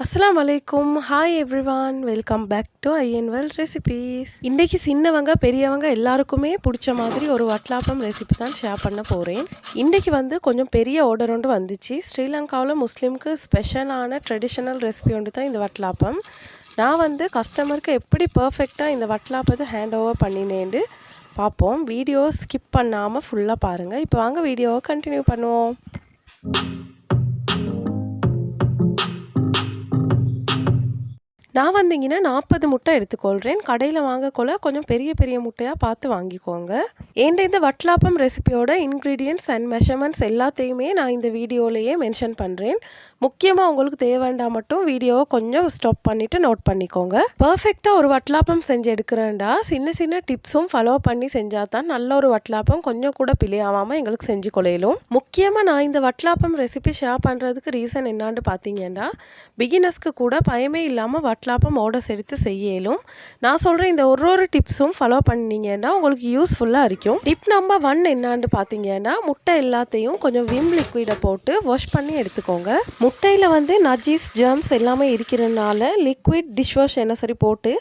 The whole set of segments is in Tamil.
அஸ்லாம் வலைக்கும் hi everyone welcome back to Ainwell recipes இன்றைக்கி சின்னவங்க பெரியவங்க எல்லாருக்குமே பிடிச்ச மாதிரி ஒரு வட்லாப்பம் ரெசிபி தான் ஷேர் பண்ண போகிறேன் இன்றைக்கி வந்து கொஞ்சம் பெரிய ஆர்டர் ஒன்று வந்துச்சு. ஸ்ரீலங்காவில் முஸ்லீம்க்கு ஸ்பெஷலான ட்ரெடிஷ்னல் ரெசிபி ஒன்று தான் இந்த வட்லாப்பம். நான் வந்து கஸ்டமருக்கு எப்படி பர்ஃபெக்டாக இந்த வட்லாப்பத்தை ஹேண்ட் ஓவர் பண்ணினேன்னு பார்ப்போம். வீடியோ ஸ்கிப் பண்ணாமல் ஃபுல்லாக பாருங்கள் இப்போ வாங்க வீடியோவை கண்டினியூ பண்ணுவோம். நான் வந்தீங்கன்னா நாற்பது முட்டை எடுத்துக்கொள்கிறேன் கடையில் வாங்கக்கொள்ள கொஞ்சம் பெரிய பெரிய முட்டையாக பார்த்து வாங்கிக்கோங்க. ஏண்ட இந்த வட்லாப்பம் ரெசிபியோட இன்க்ரீடியன்ட்ஸ் அண்ட் மெஷர்மெண்ட்ஸ் எல்லாத்தையுமே நான் இந்த வீடியோலையே மென்ஷன் பண்ணுறேன் முக்கியமாக உங்களுக்கு தேவைண்டா மட்டும் வீடியோவை கொஞ்சம் ஸ்டாப் பண்ணிவிட்டு நோட் பண்ணிக்கோங்க. பர்ஃபெக்டாக ஒரு வட்லாப்பம் செஞ்சு எடுக்கிறேன்டா. சின்ன சின்ன டிப்ஸும் ஃபாலோ பண்ணி செஞ்சால் தான் நல்ல ஒரு வட்லாப்பம் கொஞ்சம் கூட பிழையாகாமல் எங்களுக்கு செஞ்சு கொலையிலும். முக்கியமாக நான் இந்த வட்லாப்பம் ரெசிபி ஷேர் பண்ணுறதுக்கு ரீசன் என்னான்னு பார்த்தீங்கன்னா பிகினர்ஸ்க்கு கூட பயமே இல்லாமல் வட்லாப்பம் ஆர்டர்ஸ் செய்ய செய்யலும். நான் சொல்கிற இந்த ஒரு ஒரு டிப்ஸும் ஃபாலோ பண்ணீங்கன்னா உங்களுக்கு யூஸ்ஃபுல்லாக இருக்கும். டிப் நம்பர் ஒன் என்னான்னு பார்த்தீங்கன்னா முட்டை எல்லாத்தையும் கொஞ்சம் விம் லிக்விடை போட்டு வாஷ் பண்ணி எடுத்துக்கோங்க. முட்டையில் வந்து நஜீஸ் ஜெர்ம்ஸ் எல்லாமே இருக்கிறதுனால லிக்விட் டிஷ் வாஷ் என்ன சரி போட்டு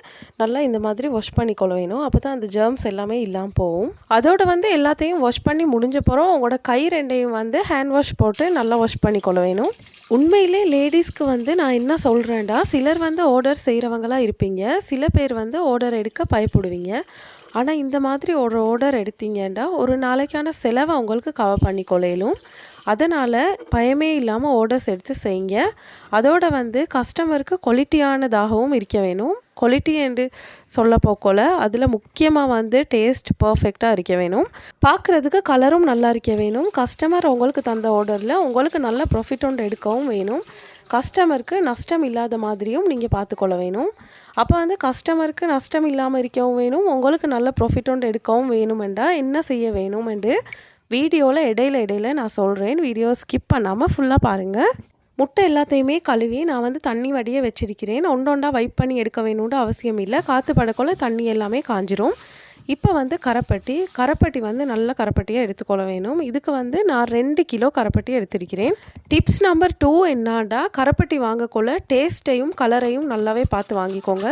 நல்லா இந்த மாதிரி வாஷ் பண்ணி வேணும். அப்போ தான் அந்த ஜெர்ம்ஸ் எல்லாமே இல்லாமல் போகும். அதோட வந்து எல்லாத்தையும் வாஷ் பண்ணி முடிஞ்ச போகிறோம் உங்களோட கை ரெண்டையும் வந்து ஹேண்ட் வாஷ் போட்டு நல்லா வாஷ் பண்ணி வேணும். உண்மையிலே லேடிஸ்க்கு வந்து நான் என்ன சொல்கிறேன்டா சிலர் வந்து ஆர்டர் செய்கிறவங்களா இருப்பீங்க. சில பேர் வந்து ஆர்டர் எடுக்க பயப்படுவீங்க. ஆனால் இந்த மாதிரி ஒரு ஆர்டர் எடுத்தீங்கன்னா ஒரு நாளைக்கான செலவை உங்களுக்கு கவர் பண்ணி கொள்ளையிலும் அதனால் பயமே இல்லாமல் ஆர்டர்ஸ் எடுத்து செய்யுங்க. அதோட வந்து கஸ்டமருக்கு குவாலிட்டியானதாகவும் இருக்க வேணும். குவாலிட்டி என்று சொல்ல போக்கோல அதில் முக்கியமாக வந்து டேஸ்ட் பர்ஃபெக்டாக இருக்க வேணும். பார்க்குறதுக்கு கலரும் நல்லா இருக்க வேணும். கஸ்டமர் உங்களுக்கு தந்த ஆர்டரில் உங்களுக்கு நல்ல ப்ராஃபிட் ஒன்று எடுக்கவும் வேணும். கஸ்டமருக்கு நஷ்டம் இல்லாத மாதிரியும் நீங்கள் பார்த்துக்கொள்ள வேணும். அப்போ வந்து கஸ்டமருக்கு நஷ்டம் இல்லாமல் இருக்கவும் வேணும். உங்களுக்கு நல்ல ப்ராஃபிட் எடுக்கவும் வேணுமெண்டா என்ன செய்ய வேணுமெண்டு வீடியோவில் இடையில இடையில நான் சொல்கிறேன் வீடியோ ஸ்கிப் பண்ணாமல் ஃபுல்லாக பாருங்கள் முட்டை எல்லாத்தையுமே கழுவி நான் வந்து தண்ணி வடிய வச்சிருக்கிறேன். ஒன்றொண்டா வைப் பண்ணி எடுக்க வேணும்னு அவசியம் இல்லை. காற்று படக்குள்ள தண்ணி எல்லாமே காஞ்சிரும். இப்போ வந்து கரப்பட்டி கரப்பட்டி வந்து நல்ல கரப்பட்டியாக எடுத்துக்கொள்ள வேணும். இதுக்கு வந்து நான் ரெண்டு கிலோ கரப்பட்டி எடுத்திருக்கிறேன். டிப்ஸ் நம்பர் டூ என்னாண்டா கரப்பட்டி வாங்கக்குள்ள டேஸ்ட்டையும் கலரையும் நல்லாவே பார்த்து வாங்கிக்கோங்க.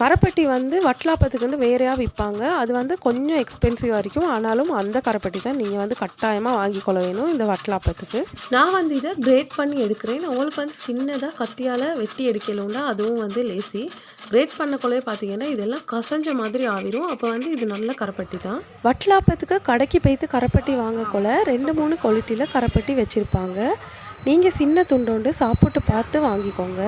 கரப்பட்டி வந்து வட்லாப்பத்துக்கு வந்து வேறையாக விற்பாங்க அது வந்து கொஞ்சம் எக்ஸ்பென்சிவாக இருக்கும். ஆனாலும் அந்த கரப்பட்டி தான் நீங்கள் வந்து கட்டாயமாக வாங்கிக்கொள்ள வேணும் இந்த வட்லாப்பத்துக்கு. நான் வந்து இதை கிரேட் பண்ணி எடுக்கிறேன். உங்களுக்கு வந்து சின்னதாக கத்தியால் வெட்டி எடுக்கலும்னா அதுவும் வந்து லேசி கிரேட் பண்ணக்குள்ளே பார்த்தீங்கன்னா இதெல்லாம் கசஞ்ச மாதிரி ஆவிரும் அப்போ வந்து இது நல்ல கரப்பட்டி தான். வட்லாப்பத்துக்கு கடைக்கு போய்த்து கரப்பட்டி வாங்கக்குள்ள ரெண்டு மூணு குவாலிட்டியில் கரப்பட்டி வச்சுருப்பாங்க. நீங்கள் சின்ன துண்டோண்டு சாப்பிட்டு பார்த்து வாங்கிக்கோங்க.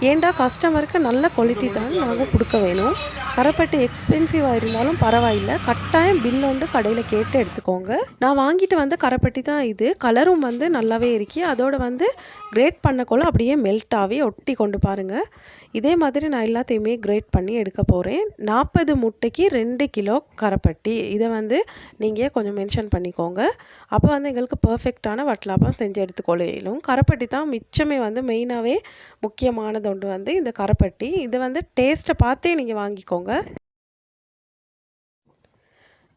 ஏண்டா கஸ்டமருக்கு நல்ல குவாலிட்டி தான் நாங்கள் கொடுக்க வேணும்? கரப்பட்டி எக்ஸ்பென்சிவாக இருந்தாலும் பரவாயில்ல. கட்டாயம் பில் ஒன்று கடையில் கேட்டு எடுத்துக்கோங்க. நான் வாங்கிட்டு வந்த கரப்பட்டி தான் இது. கலரும் வந்து நல்லாவே இருக்கு. அதோட வந்து கிரேட் பண்ணக்குள்ள அப்படியே மெல்ட் ஆகி ஒட்டி கொண்டு பாருங்கள் இதே மாதிரி நான் எல்லாத்தையுமே கிரேட் பண்ணி எடுக்க போகிறேன் நாற்பது முட்டைக்கு ரெண்டு கிலோ கரப்பட்டி. இதை வந்து நீங்கள் கொஞ்சம் மென்ஷன் பண்ணிக்கோங்க. அப்போ வந்து எங்களுக்கு பர்ஃபெக்டான வட்டலாப்பம் செஞ்சு எடுத்துக்கொள்ளும். கரப்பட்டி தான் மிச்சமே வந்து மெயினாகவே முக்கியமானது ஒன்று வந்து இந்த கரப்பட்டி. இதை வந்து டேஸ்ட்டை பார்த்தே நீங்கள் வாங்கிக்கோங்க.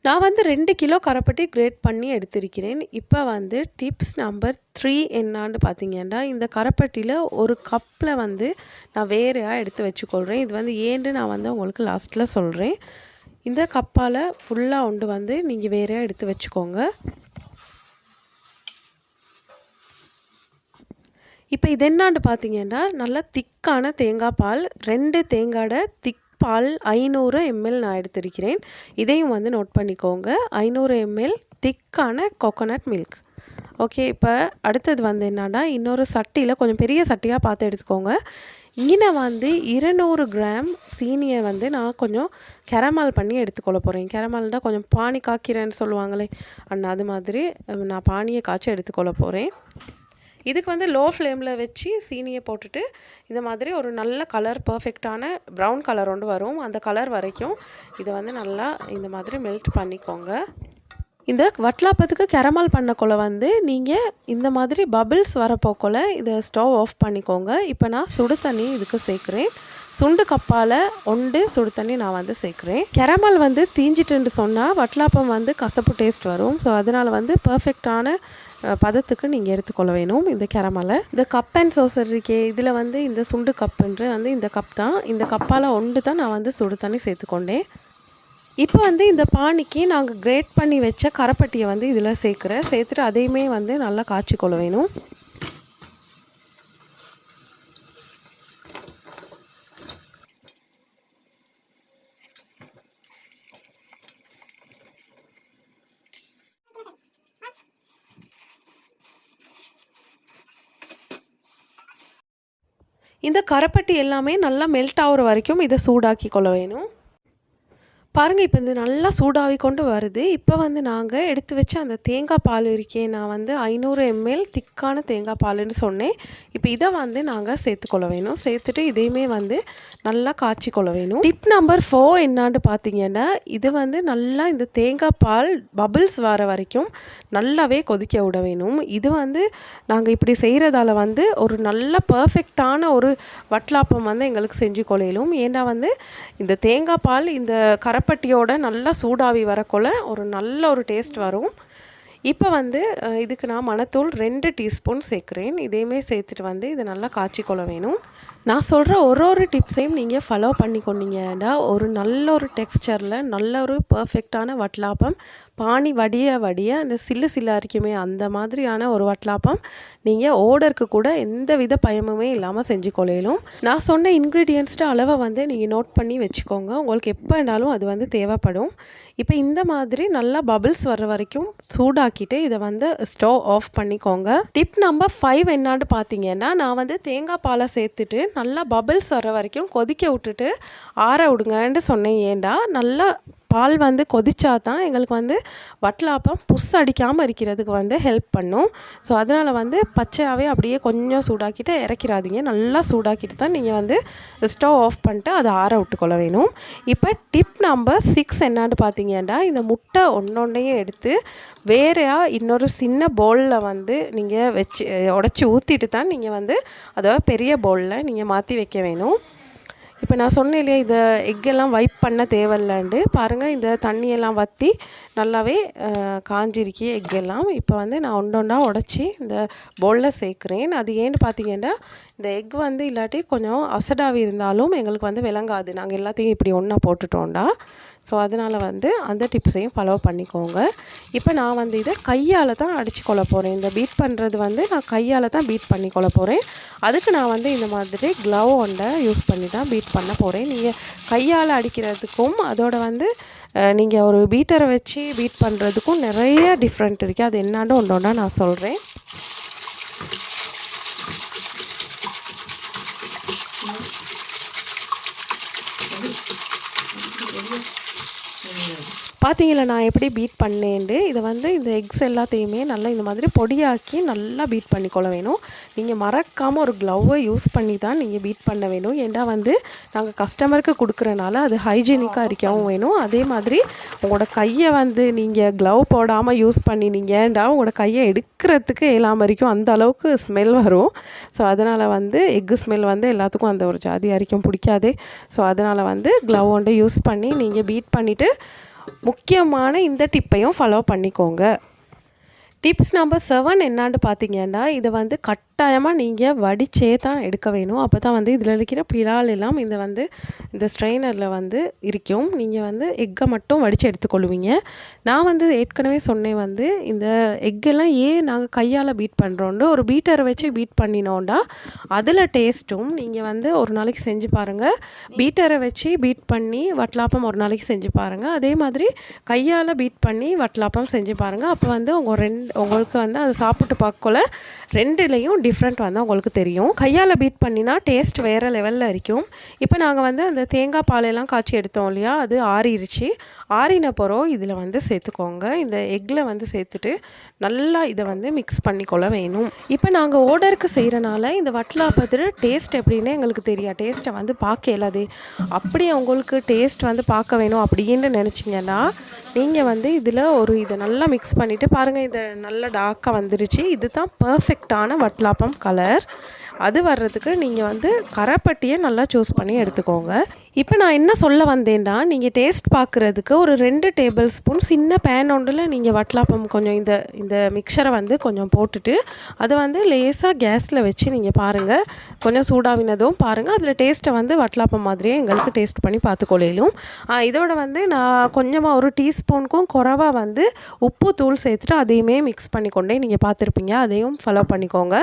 நான் வந்து ரெண்டு கிலோ கரப்பட்டி கிரேட் பண்ணி எடுத்திருக்கிறேன். இப்போ வந்து டிப்ஸ் நம்பர் த்ரீ என்னான்னு பார்த்தீங்கன்னா இந்த கரப்பட்டியில் ஒரு கப்பில் வந்து நான் வேறையாக எடுத்து வச்சுக்கொள்கிறேன் இது வந்து ஏன்னு நான் வந்து உங்களுக்கு லாஸ்ட்டில் சொல்கிறேன் இந்த கப்பால் ஃபுல்லாக உண்டு வந்து நீங்கள் வேறையாக எடுத்து வச்சுக்கோங்க. இப்போ இது என்னான்னு பார்த்தீங்கன்னா நல்லா திக்கான தேங்காய் பால் ரெண்டு தேங்காயோட திக் பால் ஐநூறு எம்எல் நான் எடுத்திருக்கிறேன். இதையும் வந்து நோட் பண்ணிக்கோங்க. ஐநூறு எம்எல் திக்கான கோகோனட் மில்க் ஓகே இப்போ அடுத்தது வந்து என்னன்னா இன்னொரு சட்டியில் கொஞ்சம் பெரிய சட்டியாக பார்த்து எடுத்துக்கோங்க. இங்கே வந்து இருநூறு கிராம் சீனியை வந்து நான் கொஞ்சம் கெரமால் பண்ணி எடுத்துக்கொள்ள போகிறேன் கெரமால்னால் கொஞ்சம் பானி காய்க்கிறேன்னு சொல்லுவாங்களே. அண்ணா அது மாதிரி நான் பானியை காய்ச்சி எடுத்துக்கொள்ள போகிறேன் இதுக்கு வந்து லோ ஃப்ளேமில் வச்சு சீனியை போட்டுட்டு இந்த மாதிரி ஒரு நல்ல கலர் பர்ஃபெக்டான ப்ரௌன் கலர் ஒன்று வரும். அந்த கலர் வரைக்கும் இதை வந்து நல்லா இந்த மாதிரி மெல்ட் பண்ணிக்கோங்க. இந்த வட்லாப்பத்துக்கு கெரமால் பண்ணக்குள்ள வந்து நீங்கள் இந்த மாதிரி பபிள்ஸ் வரப்போக்குள்ள இதை ஸ்டவ் ஆஃப் பண்ணிக்கோங்க. இப்போ நான் சுடு தண்ணி இதுக்கு சேர்க்குறேன். சுண்டு கப்பால் ஒண்டு சுடு தண்ணி நான் வந்து சேர்க்குறேன். கெரமல் வந்து தீஞ்சிட்டுன்னு சொன்னால் வட்லாப்பம் வந்து கசப்பு டேஸ்ட் வரும். ஸோ அதனால் வந்து பர்ஃபெக்டான பதத்துக்கு நீங்கள் எடுத்துக்கொள்ள வேணும். இந்த கேரமலை இந்த கப் அண்ட் சோசர் இருக்கே இதில் வந்து இந்த சுண்டு கப்புன்ற வந்து இந்த கப் தான். இந்த கப்பால் ஒன்று தான் நான் வந்து சுடு தண்ணி சேர்த்துக்கொண்டேன். இப்போ வந்து இந்த பானிக்கு நாங்கள் கிரேட் பண்ணி வச்ச கரப்பட்டியை வந்து இதில் சேர்க்குறேன். சேர்த்துட்டு அதையுமே வந்து நல்லா காய்ச்சிக்கொள்ள வேணும் இந்த கரப்பட்டி எல்லாமே நல்லா மெல்ட் ஆகுற வரைக்கும் இதை சூடாக்கி கொள்ள வேணும். பாருங்கள் இப்போ இது நல்லா சூடாகி கொண்டு வருது. இப்போ வந்து நாங்கள் எடுத்து வச்சு அந்த தேங்காய் பால் இருக்கே நான் வந்து ஐநூறு எம்எல் திக்கான தேங்காய் பால்னு சொன்னேன். இப்போ இதை வந்து நாங்கள் சேர்த்துக்கொள்ள வேணும். சேர்த்துட்டு இதையுமே வந்து நல்லா காய்ச்சி கொள்ள வேணும். டிப் நம்பர் ஃபோர் என்னான்னு பார்த்தீங்கன்னா இது வந்து நல்லா இந்த தேங்காய் பால் பபிள்ஸ் வர வரைக்கும் நல்லாவே கொதிக்க விட வேணும். இது வந்து நாங்கள் இப்படி செய்கிறதால வந்து ஒரு நல்ல பர்ஃபெக்டான ஒரு வட்லாப்பம் வந்து எங்களுக்கு செஞ்சு கொள்ளையிலும் ஏன்னா வந்து இந்த தேங்காய் பால் இந்த கரப்பட்டியோட நல்லா சூடாவி வரக்குள்ள ஒரு நல்ல ஒரு டேஸ்ட் வரும். இப்போ வந்து இதுக்கு நான் மணத்தூள் ரெண்டு டீஸ்பூன் சேர்க்குறேன். இதையுமே சேர்த்துட்டு வந்து இது நல்லா காய்ச்சி கொள்ள வேணும். நான் சொல்கிற ஒரு ஒரு டிப்ஸையும் நீங்கள் ஃபாலோ பண்ணி கொண்டீங்கன்னா ஒரு நல்ல ஒரு டெக்ஸ்சரில் நல்ல ஒரு பர்ஃபெக்டான வட்லாப்பம் பானி வடிய வடிய அந்த சில்லு சில்லு இருக்குமே அந்த மாதிரியான ஒரு வட்லாப்பம் நீங்கள் ஓடருக்கு கூட எந்த வித பயமுமே இல்லாமல் செஞ்சு கொள்ளையிலும் நான் சொன்ன இன்க்ரீடியன்ஸ்ட அளவை வந்து நீங்கள் நோட் பண்ணி வச்சுக்கோங்க. உங்களுக்கு எப்போ வேணாலும் அது வந்து தேவைப்படும். இப்போ இந்த மாதிரி நல்லா பபிள்ஸ் வர்ற வரைக்கும் சூடாக்கிட்டு இதை வந்து ஸ்டவ் ஆஃப் பண்ணிக்கோங்க. டிப் நம்பர் ஃபைவ் என்னான்னு பார்த்தீங்கன்னா நான் வந்து தேங்காய் பாலை சேர்த்துட்டு நல்லா பபிள்ஸ் வர வரைக்கும் கொதிக்க விட்டுட்டு ஆற விடுங்கன்னு சொன்னேன். ஏண்டா? நல்லா பால் வந்து கொதிச்சா தான் எங்களுக்கு வந்து வட்டலாப்பம் புஸ் அடிக்காமல் இருக்கிறதுக்கு வந்து ஹெல்ப் பண்ணும். ஸோ அதனால் வந்து பச்சையாகவே அப்படியே கொஞ்சம் சூடாக்கிட்டு இறக்கிறாதீங்க நல்லா சூடாக்கிட்டு தான் நீங்கள் வந்து ஸ்டவ் ஆஃப் பண்ணிட்டு அதை ஆற விட்டுக்கொள்ள வேணும். இப்போ டிப் நம்பர் சிக்ஸ் என்னான்னு பார்த்தீங்கன்னா இந்த முட்டை ஒன்றொன்னையும் எடுத்து வேறையாக இன்னொரு சின்ன பவுலில் வந்து நீங்கள் வச்சு உடச்சி ஊற்றிட்டு தான் நீங்கள் வந்து அதை பெரிய பவுலில் நீங்கள் மாற்றி வைக்க வேணும். இப்போ நான் சொன்னேன் இல்லையா இதை எக்கெல்லாம் வைப் பண்ண தேவையில்லண்டு பாருங்கள் இந்த தண்ணியெல்லாம் வற்றி நல்லாவே அஹ், எக் எல்லாம் இப்போ வந்து நான் ஒன்று ஒன்றா உடச்சி இந்த பவுலில் சேர்க்குறேன். அது ஏன்னு பார்த்தீங்கன்னா இந்த எக் வந்து இல்லாட்டி கொஞ்சம் அசடாவி இருந்தாலும் எங்களுக்கு வந்து விளங்காது. நாங்கள் எல்லாத்தையும் இப்படி ஒன்றா போட்டுட்டோண்டா ஸோ அதனால் வந்து அந்த டிப்ஸையும் ஃபாலோ பண்ணிக்கோங்க. இப்போ நான் வந்து இதை கையால் தான் அடித்து கொள்ள போகிறேன் இந்த பீட் பண்ணுறது வந்து நான் கையால் தான் பீட் பண்ணி கொள்ள போகிறேன் அதுக்கு நான் வந்து இந்த மாதிரி க்ளவ் ஒன்றை யூஸ் பண்ணி தான் பீட் பண்ண போகிறேன் நீங்கள் கையால் அடிக்கிறதுக்கும் அதோட வந்து நீங்கள் ஒரு பீட்டரை வச்சு பீட் பண்ணுறதுக்கும் நிறைய டிஃப்ரெண்ட் இருக்குது அது என்னான்னு ஒன்று ஒன்றா நான் சொல்கிறேன் பார்த்தீங்களா நான் எப்படி பீட் பண்ணேன்ட்டு இதை வந்து இந்த எக்ஸ் எல்லாத்தையுமே நல்லா இந்த மாதிரி பொடியாக்கி நல்லா பீட் பண்ணிக்கொள்ள வேணும். நீங்கள் மறக்காமல் ஒரு க்ளவ்வை யூஸ் பண்ணி தான் நீங்கள் பீட் பண்ண வேணும். ஏன்னா வந்து நாங்கள் கஸ்டமருக்கு கொடுக்குறனால அது ஹைஜீனிக்காக இருக்கவும் வேணும். அதே மாதிரி உங்களோட கையை வந்து நீங்கள் க்ளவ் போடாமல் யூஸ் பண்ணினீங்கண்டா உங்களோட கையை எடுக்கிறதுக்கு இயலாமல் வரைக்கும் அந்த அளவுக்கு ஸ்மெல் வரும். ஸோ அதனால் வந்து எக்கு ஸ்மெல் வந்து எல்லாத்துக்கும் அந்த ஒரு ஜாதி அரிக்கும் பிடிக்காது. ஸோ அதனால் வந்து க்ளவ் ஒன்றை யூஸ் பண்ணி நீங்கள் பீட் பண்ணிவிட்டு முக்கியமான இந்த டிப்பையும் ஃபாலோ பண்ணிக்கோங்க. டிப்ஸ் நம்பர் செவன் என்னான்னு பார்த்தீங்கன்னா இதை வந்து கட் கட்டாயமாக நீங்கள் வடிச்சே தான் எடுக்க வேணும். அப்போ தான் வந்து இதில் இருக்கிற பிலால் எல்லாம் இந்த வந்து இந்த ஸ்ட்ரெயினரில் வந்து இருக்கும். நீங்கள் வந்து எக்கை மட்டும் வடித்து எடுத்துக்கொள்வீங்க. நான் வந்து ஏற்கனவே சொன்னேன் வந்து இந்த எக்கெல்லாம் ஏன் நாங்கள் கையால் பீட் பண்ணுறோன்ட்டு ஒரு பீட்டரை வச்சு பீட் பண்ணினோண்டா அதில் டேஸ்ட்டும் நீங்கள் வந்து ஒரு நாளைக்கு செஞ்சு பாருங்கள் பீட்டரை வச்சு பீட் பண்ணி வட்லாப்பம் ஒரு நாளைக்கு செஞ்சு பாருங்கள் அதே மாதிரி கையால் பீட் பண்ணி வட்லாப்பம் செஞ்சு பாருங்கள் அப்போ வந்து உங்கள் ரெண்டு உங்களுக்கு வந்து அதை சாப்பிட்டு பார்க்கல ரெண்டுலேயும் டிஃப்ரெண்ட் வந்து உங்களுக்கு தெரியும். கையால் பீட் பண்ணினா டேஸ்ட் வேறு லெவலில் இருக்கும் இப்போ நாங்கள் வந்து அந்த தேங்காய் பாலையெல்லாம் காய்ச்சி எடுத்தோம் இல்லையா? அது ஆறிடுச்சு ஆறின பிறகு இதில் வந்து சேர்த்துக்கோங்க. இந்த எக்கில் வந்து சேர்த்துட்டு நல்லா இதை வந்து மிக்ஸ் பண்ணிக்கொள்ள வேணும். இப்போ நாங்கள் ஓர்டருக்கு செய்கிறனால இந்த வட்டலாப்பத்தில் டேஸ்ட் எப்படின்னு எங்களுக்கு தெரியா டேஸ்ட்டை வந்து பார்க்க அப்படி உங்களுக்கு டேஸ்ட் வந்து பார்க்க வேணும் அப்படின்னு நினச்சிங்கன்னா நீங்கள் வந்து இதில் ஒரு இதை நல்லா மிக்ஸ் பண்ணிவிட்டு பாருங்கள் இதை நல்லா டார்க்காக வந்துருச்சு. இதுதான் பர்ஃபெக்டான வட்டலாப்பம் கலர் அது வர்றதுக்கு நீங்கள் வந்து கரைப்பட்டியை நல்லா சூஸ் பண்ணி எடுத்துக்கோங்க. இப்போ நான் என்ன சொல்ல வந்தேன்னா நீங்கள் டேஸ்ட் பார்க்குறதுக்கு ஒரு ரெண்டு டேபிள் ஸ்பூன் சின்ன பேன் ஒன்றில் நீங்கள் வட்டலாப்பம் கொஞ்சம் இந்த இந்த மிக்சரை வந்து கொஞ்சம் போட்டுட்டு அதை வந்து லேசாக கேஸில் வச்சு நீங்கள் பாருங்கள் கொஞ்சம் சூடாவினதும் பாருங்கள் அதில் டேஸ்ட்டை வந்து வட்டலாப்பம் மாதிரியே எங்களுக்கு டேஸ்ட் பண்ணி பார்த்துக்கொள்ளையிலும் இதோட வந்து நான் கொஞ்சமாக ஒரு டீஸ்பூனுக்கும் குறவாக வந்து உப்பு தூள் சேர்த்துட்டு அதையுமே மிக்ஸ் பண்ணி கொண்டே நீங்கள் பார்த்துருப்பீங்க. அதையும் ஃபாலோ பண்ணிக்கோங்க.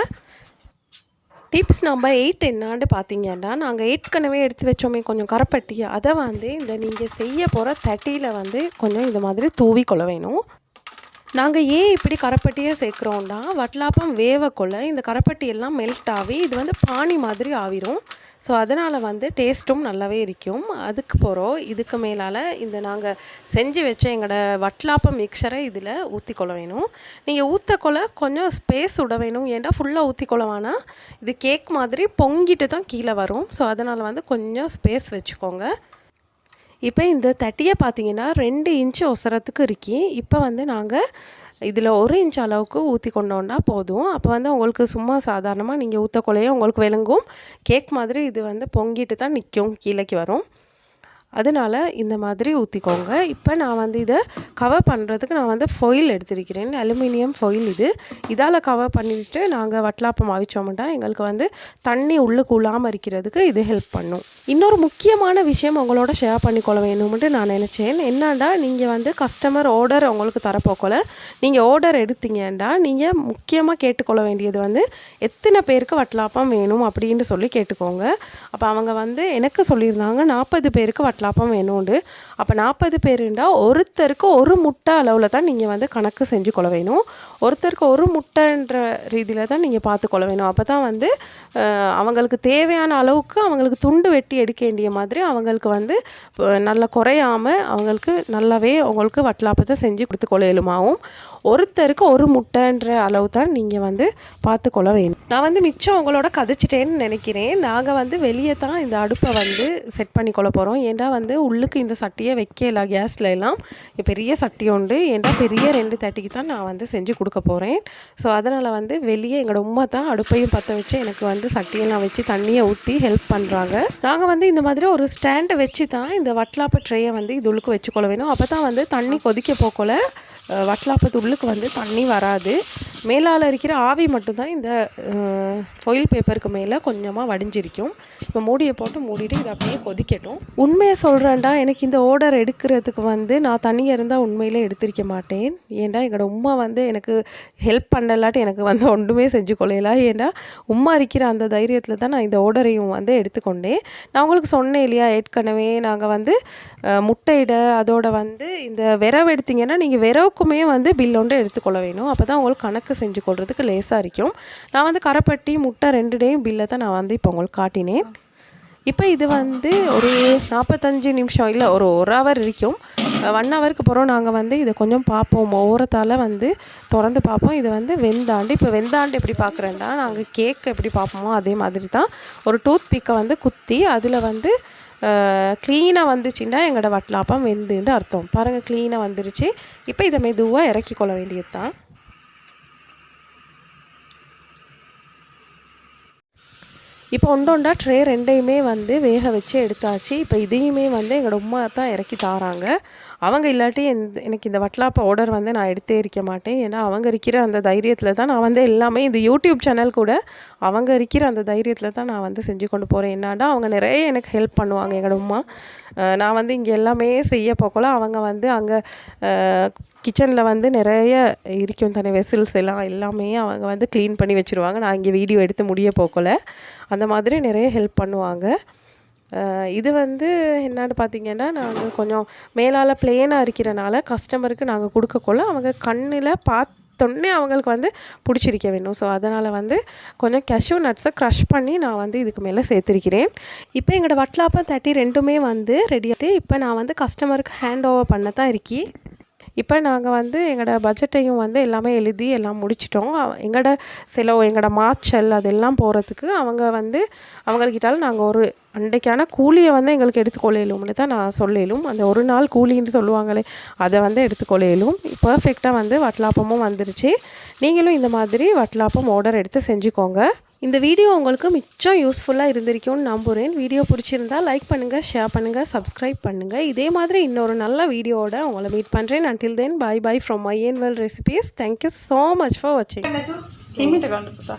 டிப்ஸ் நம்பர் எயிட் என்னான்னு பார்த்தீங்கன்னா நாங்கள் ஏற்கனவே எடுத்து வச்சோமே கொஞ்சம் கரப்பட்டி அதை வந்து இந்த நீங்கள் செய்ய போகிற தட்டியில் வந்து கொஞ்சம் இந்த மாதிரி தூவி கொள்ள வேணும். நாங்கள் ஏன் இப்படி கரப்பட்டியை சேர்க்குறோன்னா வட்லாப்பம் வேவக்கொள்ள இந்த கரப்பட்டி எல்லாம் மெல்ட் ஆகி இது வந்து பானி மாதிரி ஆவிரும் ஸோ அதனால் வந்து டேஸ்ட்டும் நல்லாவே இருக்கும். அதுக்கு போகிறோம் இதுக்கு மேலால் இந்த நாங்கள் செஞ்சு வச்ச எங்களோட வட்லாப்பம் மிக்சரை இதில் ஊற்றிக்கொள்ள வேணும். நீங்கள் ஊற்றக்கொள்ள கொஞ்சம் ஸ்பேஸ் விட வேணும். ஏன்டா ஃபுல்லாக ஊற்றிக்கொள்ள வேணாம் இது கேக் மாதிரி பொங்கிட்டு தான் கீழே வரும். ஸோ அதனால் வந்து கொஞ்சம் ஸ்பேஸ் வச்சுக்கோங்க. இப்போ இந்த தட்டியை பார்த்தீங்கன்னா ரெண்டு இன்ச்சு ஒசரத்துக்கு இருக்கி இப்போ வந்து நாங்கள் இதில் ஒரு இன்ச் அளவுக்கு ஊற்றி கொண்டோன்னா போதும். அப்போ வந்து உங்களுக்கு சும்மா சாதாரணமாக நீங்கள் ஊற்றக்குள்ளையே உங்களுக்கு விளங்கும். கேக் மாதிரி இது வந்து பொங்கிட்டு தான் நிற்கும் கீழேக்கு வரும். அதனால் இந்த மாதிரி ஊற்றிக்கோங்க இப்போ நான் வந்து இதை கவர் பண்ணுறதுக்கு நான் வந்து ஃபொயில் எடுத்திருக்கிறேன். அலுமினியம் ஃபொயில் இது. இதால் கவர் பண்ணிவிட்டு நாங்கள் வட்டலாப்பம் அவிச்சோம்னா எங்களுக்கு வந்து தண்ணி உள்ளுக்கு உள்ளாமல் இருக்கிறதுக்கு இது ஹெல்ப் பண்ணும். இன்னொரு முக்கியமான விஷயம் உங்களோட ஷேர் பண்ணிக்கொள்ள வேணும்ட்டு நான் நினச்சேன். என்னண்டா நீங்கள் வந்து கஸ்டமர் ஆர்டர் உங்களுக்கு தரப்போக்கல நீங்கள் ஆர்டர் எடுத்தீங்கன்னா நீங்கள் முக்கியமாக கேட்டுக்கொள்ள வேண்டியது வந்து எத்தனை பேருக்கு வட்டலாப்பம் வேணும் அப்படின்னு சொல்லி கேட்டுக்கோங்க. அப்போ அவங்க வந்து எனக்கு சொல்லியிருந்தாங்க நாற்பது பேருக்கு வட்டலாப்பம் வேணும்ண்டு. அப்போ நாற்பது பேருண்டா ஒருத்தருக்கு ஒரு முட்டை அளவில் தான் நீங்கள் வந்து கணக்கு செஞ்சு கொள்ள வேணும். ஒருத்தருக்கு ஒரு முட்டைன்ற ரீதியில் தான் நீங்கள் பார்த்து கொள்ள வேணும். அப்போ தான் வந்து அவங்களுக்கு தேவையான அளவுக்கு அவங்களுக்கு துண்டு வெட்டி எடுக்க வேண்டிய மாதிரி அவங்களுக்கு வந்து நல்லா குறையாமல் அவங்களுக்கு நல்லாவே உங்களுக்கு வட்டலாப்பத்தை செஞ்சு கொடுத்து கொள்ளையிலுமாவும் ஒருத்தருக்கு ஒரு முட்டைன்ற அளவு தான் நீங்கள் வந்து பார்த்து கொள்ள வேணும். நான் வந்து மிச்சம் உங்களோட கதைச்சிட்டேன்னு நினைக்கிறேன். நாங்கள் வந்து வெளியே தான் இந்த அடுப்பை வந்து செட் பண்ணி கொள்ள போகிறோம் ஏன்னா வந்து உள்ளுக்கு இந்த சட்டியை வைக்கல கேஸில் எல்லாம் பெரிய சட்டி உண்டு. ஏன்டா பெரிய ரெண்டு தட்டிக்கு தான் நான் வந்து செஞ்சு கொடுக்க போகிறேன் ஸோ அதனால் வந்து வெளியே எங்களோட உமா தான் அடுப்பையும் பற்ற வச்சு எனக்கு வந்து சட்டியெல்லாம் வச்சு தண்ணியை ஊற்றி ஹெல்ப் பண்ணுறாங்க நாங்கள் வந்து இந்த மாதிரி ஒரு ஸ்டாண்டை வச்சு தான் இந்த வட்லாப்ப ட்ரேயை வந்து இது உள்ளுக்கு வச்சுக்கொள்ள வேணும். அப்போ தான் வந்து தண்ணி கொதிக்க போக்கல வட்லாப்பத்து உள்ளுக்கு வந்து தண்ணி வராது. மேலால் இருக்கிற ஆவி மட்டும்தான் இந்த ஃபொயில் பேப்பருக்கு மேலே கொஞ்சமாக வடிஞ்சிருக்கும். இப்போ மூடியை போட்டு மூடிட்டு இதை அப்படியே கொதிக்கட்டும். உண்மையை சொல்கிறேன்டா எனக்கு இந்த ஆர்டர் எடுக்கிறதுக்கு வந்து நான் தனியாக இருந்தால் உண்மையிலே எடுத்திருக்க மாட்டேன். ஏன்டா எங்களோட உமா வந்து எனக்கு ஹெல்ப் பண்ணலாட்டி எனக்கு வந்து ஒன்றுமே செஞ்சு கொள்ளையலாம் ஏன்டா உமா இருக்கிற அந்த தைரியத்தில் தான் நான் இந்த ஆர்டரையும் வந்து எடுத்துக்கொண்டேன். நான் உங்களுக்கு சொன்னேன் இல்லையா ஏற்கனவே நாங்கள் வந்து முட்டையிட அதோட வந்து இந்த விரவு எடுத்தீங்கன்னா நீங்கள் விரவுக்குமே வந்து பில் ஒன்று எடுத்துக்கொள்ள வேணும். அப்போ தான் உங்களுக்கு கணக்கு செஞ்சு கொள்றதுக்கு லேசாக இருக்கும் நான் வந்து கரைப்பட்டி முட்டை ரெண்டுடையும் பில்லை தான் நான் வந்து இப்போ உங்களுக்கு காட்டினேன். இப்போ இது வந்து ஒரு நாற்பத்தஞ்சு நிமிஷம் இல்லை ஒரு ஒரு ஹவர் இருக்கும் ஒன் ஹவருக்கு அப்புறம் நாங்கள் வந்து இதை கொஞ்சம் பார்ப்போம். ஓரத்தால் வந்து திறந்து பார்ப்போம். இது வந்து வெந்தாண்டு. இப்போ வெந்தாண்டு எப்படி பார்க்குறேன்னா நாங்கள் கேக் எப்படி பார்ப்போமோ அதே மாதிரி தான். ஒரு டூத் பிக்கை வந்து குத்தி அதில் வந்து க்ளீனாக வந்துச்சுன்னா எங்களோட வட்டலாப்பம் வெந்துன்னு அர்த்தம். பாருங்கள் க்ளீனாக வந்துருச்சு. இப்போ இதை மெதுவாக இறக்கி கொள்ள வேண்டியது தான் இப்போ ஒன்றொண்டா ட்ரே ரெண்டையுமே வந்து வேக வச்சு எடுத்தாச்சு. இப்போ இதையுமே வந்து எங்களோட உமா தான் இறக்கி தாராங்க. அவங்க இல்லாட்டி எந்த எனக்கு இந்த வட்லாப்ப ஆர்டர் வந்து நான் எடுத்தே இருக்க மாட்டேன். ஏன்னா அவங்க இருக்கிற அந்த தைரியத்தில் தான் நான் வந்து எல்லாமே இந்த யூடியூப் சேனல் கூட அவங்க இருக்கிற அந்த தைரியத்தில் தான் நான் வந்து செஞ்சு கொண்டு போகிறேன் என்னாடா அவங்க நிறைய எனக்கு ஹெல்ப் பண்ணுவாங்க எங்களோட அம்மா. நான் வந்து இங்கே எல்லாமே செய்ய போக்கல அவங்க வந்து அங்கே கிச்சனில் வந்து நிறைய இருக்கும் தானே வெசில்ஸ் எல்லாம் எல்லாமே அவங்க வந்து க்ளீன் பண்ணி வச்சுருவாங்க. நான் இங்கே வீடியோ எடுத்து முடிய போக்கல அந்த மாதிரி நிறைய ஹெல்ப் பண்ணுவாங்க. இது வந்து என்னன்னு பார்த்தீங்கன்னா நாங்கள் கொஞ்சம் மேலால் ப்ளேனாக இருக்கிறனால கஸ்டமருக்கு நாங்கள் கொடுக்கக்குள்ள அவங்க கண்ணில் பார்த்தோன்னே அவங்களுக்கு வந்து பிடிச்சிருக்க வேணும். ஸோ அதனால் வந்து கொஞ்சம் கெஷ்யூ நட்ஸை க்ரஷ் பண்ணி நான் வந்து இதுக்கு மேலே சேர்த்துருக்கிறேன். இப்போ எங்களோட வட்லாப்பம் தட்டி ரெண்டுமே வந்து ரெடியாகிட்டு இப்போ நான் வந்து கஸ்டமருக்கு ஹேண்ட் ஓவர் பண்ண தான் இருக்கி இப்போ நாங்கள் வந்து எங்களோட பட்ஜெட்டையும் வந்து எல்லாமே எழுதி எல்லாம் முடிச்சிட்டோம். எங்களோட சில எங்களோட மாச்சல் அதெல்லாம் போகிறதுக்கு அவங்க வந்து அவங்கக்கிட்டாலும் நாங்கள் ஒரு அன்றைக்கான கூலியை வந்து எங்களுக்கு எடுத்துக்கொள்ளையிலும்னு தான் நான் சொல்லிலும். அந்த ஒரு நாள் கூலின்னு சொல்லுவாங்களே அதை வந்து எடுத்துக்கொள்ளையிலும் பர்ஃபெக்டாக வந்து வட்லாப்பமும் வந்துருச்சு. நீங்களும் இந்த மாதிரி வட்லாப்பம் ஆர்டர் எடுத்து செஞ்சுக்கோங்க. இந்த வீடியோ உங்களுக்கு மிச்சம் யூஸ்ஃபுல்லாக இருந்திருக்கும்னு நம்புகிறேன் வீடியோ பிடிச்சிருந்தால் லைக் பண்ணுங்கள் ஷேர் பண்ணுங்கள் சப்ஸ்கிரைப் பண்ணுங்கள் இதே மாதிரி இன்னொரு நல்ல வீடியோவோட உங்களை மீட் பண்ணுறேன் until then bye bye from my Ainwell recipes thank you so much for வாட்சிங் ಹಿಮ್ಮಿಟ ಕಂಡು ಪುಟ